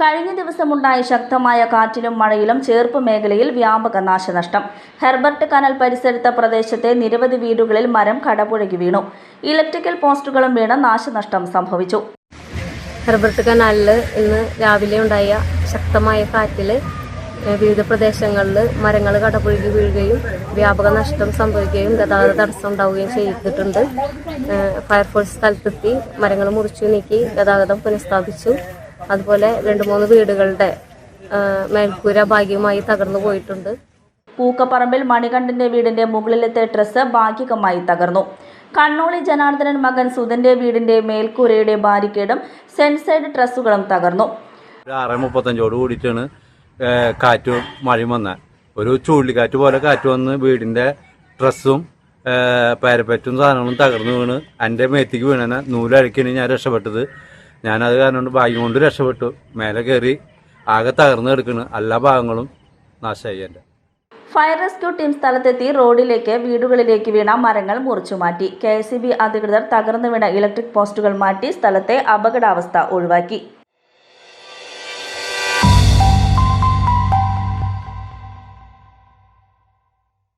കഴിഞ്ഞ ദിവസമുണ്ടായ ശക്തമായ കാറ്റിലും മഴയിലും ചേർപ്പ് മേഖലയിൽ വ്യാപക നാശനഷ്ടം. ഹെർബർട്ട് കനൽ പരിസരത്ത പ്രദേശത്തെ നിരവധി വീടുകളിൽ മരം കടപുഴകി വീണു. ഇലക്ട്രിക്കൽ പോസ്റ്റുകളും വീണ് നാശനഷ്ടം സംഭവിച്ചു. ഹെർബർട്ട് കനാലിൽ ഇന്ന് രാവിലെ ഉണ്ടായ ശക്തമായ കാറ്റിൽ വിവിധ പ്രദേശങ്ങളിൽ മരങ്ങൾ കടപുഴകി വീഴുകയും വ്യാപക നഷ്ടം സംഭവിക്കുകയും ഗതാഗത തടസ്സം ഉണ്ടാവുകയും ചെയ്തിട്ടുണ്ട്. ഫയർഫോഴ്സ് സ്ഥലത്തെത്തി മരങ്ങൾ മുറിച്ചു നീക്കി ഗതാഗതം പുനഃസ്ഥാപിച്ചു. അതുപോലെ രണ്ട് മൂന്ന് വീടുകളുടെ മേൽക്കൂര ഭാഗികമായി തകർന്നു പോയിട്ടുണ്ട്. പൂക്കപ്പറമ്പിൽ മണികണ്ഠന്റെ വീടിന്റെ മുകളിലത്തെ ഡ്രസ്സ് ഭാഗികമായി തകർന്നു. കണ്ണോളി ജനാർദ്ദനൻ മകൻ സുധന്റെ വീടിന്റെ മേൽക്കൂരയുടെ ബാരിക്കേഡും സെൻസൈഡ് ഡ്രസ്സുകളും തകർന്നു. ആറ് മുപ്പത്തഞ്ചോട് കൂടിയിട്ടാണ് കാറ്റ് മഴയും വന്ന. ഒരു ചുഴലിക്കാറ്റ് പോലെ കാറ്റ് വന്ന് വീടിന്റെ ഡ്രസ്സും പാരപ്പറ്റും സാധനങ്ങളും തകർന്നു വീണ്. എന്റെ മേത്തേക്ക് വീണ നൂലഴക്കിയാണ് ഞാൻ രക്ഷപ്പെട്ടത്. ഞാനത് കാരണം കൊണ്ട് ഭാഗ്യം കൊണ്ട് രക്ഷപ്പെട്ടു. മേലെ കയറി ആകെ തകർന്നു കിടക്കുന്നു എല്ലാ ഭാഗങ്ങളും നാശമായി എന്റെ. ഫയർ റെസ്ക്യൂ ടീം സ്ഥലത്തെത്തി റോഡിലേക്ക് വീടുകളിലേക്ക് വീണ മരങ്ങൾ മുറിച്ചു മാറ്റി. കെ അധികൃതർ തകർന്നു വീണ ഇലക്ട്രിക് പോസ്റ്റുകൾ മാറ്റി സ്ഥലത്തെ അപകടാവസ്ഥ ഒഴിവാക്കി.